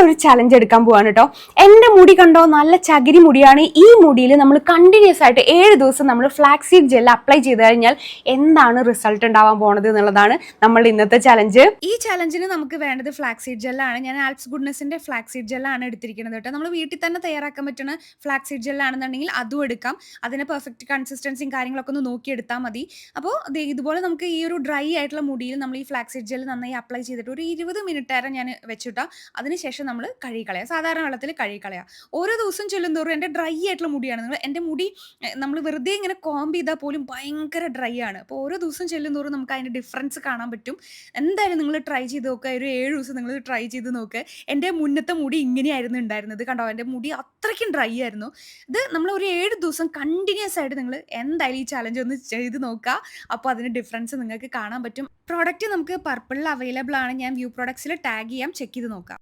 നമ്മളൊരു ചലഞ്ച് എടുക്കാൻ പോവാണ് കേട്ടോ എന്റെ മുടി കണ്ടോ? നല്ല ചകിരി മുടിയാണ്. ഈ മുടിയിൽ നമ്മൾ കണ്ടിന്യൂസ് ആയിട്ട് ഏഴ് ദിവസം നമ്മൾ ഫ്ലാക്സീഡ് ജെൽ അപ്ലൈ ചെയ്ത് കഴിഞ്ഞാൽ എന്താണ് റിസൾട്ട് ഉണ്ടാവാൻ പോണത് എന്നുള്ളതാണ് നമ്മൾ ഇന്നത്തെ ചലഞ്ച് ഈ ചലഞ്ചിന് നമുക്ക് വേണ്ടത് ഫ്ലാക്സീഡ് ജെല്ലാണ് ഞാൻ ആൽപ്സ് ഗുഡ്നസിന്റെ ഫ്ലാക്സീഡ് ജെല്ലാണ് എടുത്തിരിക്കുന്നത് കേട്ടോ നമ്മൾ വീട്ടിൽ തന്നെ തയ്യാറാക്കാൻ പറ്റുന്ന ഫ്ലാക്സീഡ് ജെല്ലാണെന്നുണ്ടെങ്കിൽ അതും എടുക്കാം. അതിന് പെർഫെക്റ്റ് കൺസിസ്റ്റൻസിയും കാര്യങ്ങളൊക്കെ ഒന്ന് നോക്കിയെടുത്താൽ മതി. അപ്പോൾ ഇതുപോലെ നമുക്ക് ഈ ഒരു ഡ്രൈ ആയിട്ടുള്ള മുടിയിൽ നമ്മൾ ഈ ഫ്ലാക്സീഡ് ജെൽ നന്നായി അപ്ലൈ ചെയ്തിട്ട് ഒരു ഇരുപത് മിനിറ്റ് നേരം ഞാൻ വെച്ചിട്ടാ അതിനുശേഷം നമ്മൾ കഴുകിക്കളയുക സാധാരണ വെള്ളത്തിൽ കഴുകിക്കളയുക ഓരോ ദിവസം ചെല്ലുന്തോറും എന്റെ ഡ്രൈ ആയിട്ടുള്ള മുടിയാണ്. നിങ്ങൾ എന്റെ മുടി നമ്മൾ വെറുതെ ഇങ്ങനെ കോംബ് ചെയ്താൽ പോലും ഭയങ്കര ഡ്രൈ ആണ്. അപ്പോൾ ഓരോ ദിവസം ചെല്ലുന്തോറും നമുക്ക് അതിന്റെ ഡിഫറൻസ് കാണാൻ പറ്റും. എന്തായാലും നിങ്ങൾ ട്രൈ ചെയ്ത് നോക്കുക ഒരു ഏഴ് ദിവസം നിങ്ങൾ ട്രൈ ചെയ്ത് നോക്കുക എന്റെ മുന്നത്തെ മുടി ഇങ്ങനെയായിരുന്നു ഉണ്ടായിരുന്നത്. കണ്ടോ? എന്റെ മുടി അത്രയ്ക്കും ഡ്രൈ ആയിരുന്നു. ഇത് നമ്മൾ ഒരു ഏഴ് ദിവസം കണ്ടിന്യൂസ് ആയിട്ട് നിങ്ങൾ എന്തായാലും ഈ ചലഞ്ച് ഒന്ന് ചെയ്ത് നോക്കുക അപ്പോൾ അതിന് ഡിഫറൻസ് നിങ്ങൾക്ക് കാണാൻ പറ്റും. പ്രോഡക്റ്റ് നമുക്ക് പർപ്പിളിൽ അവൈലബിൾ ആണ്. ഞാൻ വ്യൂ പ്രോഡക്ട്സിൽ ടാഗ് ചെയ്യാം. ചെക്ക് ചെയ്ത് നോക്കാം.